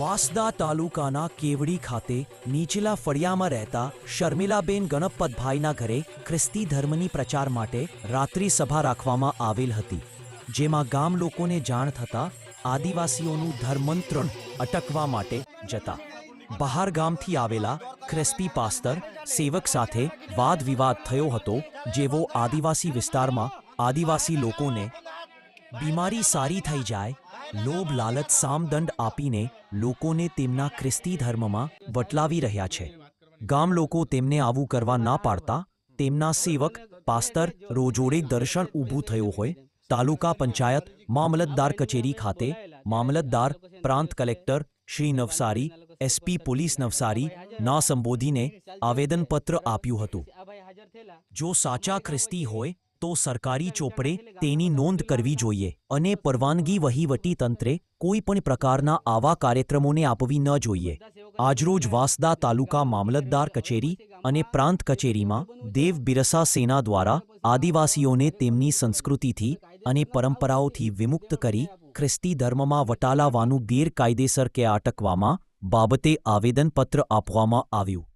વાંસદા તાલુકાના કેવડી ખાતે નીચલા ફળિયામાં રહેતા શર્મિલાબેન ગણપતભાઈના ઘરે ખ્રિસ્તી ધર્મની પ્રચાર માટે રાત્રિ સભા રાખવામાં આવેલ હતી, જેમાં ગામ લોકોને જાણ થતાં આદિવાસીઓનું ધર્મંત્રણ અટકવા માટે જતા. બહાર ગામથી આવેલા ખ્રિસ્તી પાસ્તર સેવક સાથે વાદ વિવાદ થયો હતો, જેવો આદિવાસી વિસ્તારમાં આદિવાસી લોકોને બીમારી સારી થઈ જાય, લોભ, લાલચ, સામદંડ આપીને લોકોને તેમના ખ્રિસ્તી ધર્મમાં વટલાવી રહ્યા છે. ગામ લોકો તેમને આવું કરવા ના પાડતા, તેમના સેવક, પાસ્તર, રોજોડે દર્શન ઊભું થયું હોય, તાલુકા પંચાયત, મામલતદાર કચેરી ખાતે, મામલતદાર, પ્રાંત collector, Shri Navsari, SP police Navsari, ના સંબોધીને આવેદનપત્ર આપ્યું હતું. જો સાચા ખ્રિસ્તી હોય તો સરકારી ચોપડે તેની નોંધ કરવી જોઈએ અને પરવાનગી વહીવટી તંત્રે કોઈ પણ પ્રકારના આવા કાર્યક્રમોને આપવી ન જોઈએ. આજરોજ વાસદા તાલુકા મામલતદાર કચેરી અને પ્રાંત કચેરીમાં દેવ બિરસા સેના દ્વારા આદિવાસીઓને તેમની સંસ્કૃતિથી અને પરંપરાઓથી વિમુક્ત કરી ખ્રિસ્તી ધર્મમાં વટાલાવાનું ગેરકાયદેસર કે અટકવામાં બાબતે આવેદનપત્ર આપવામાં આવ્યું.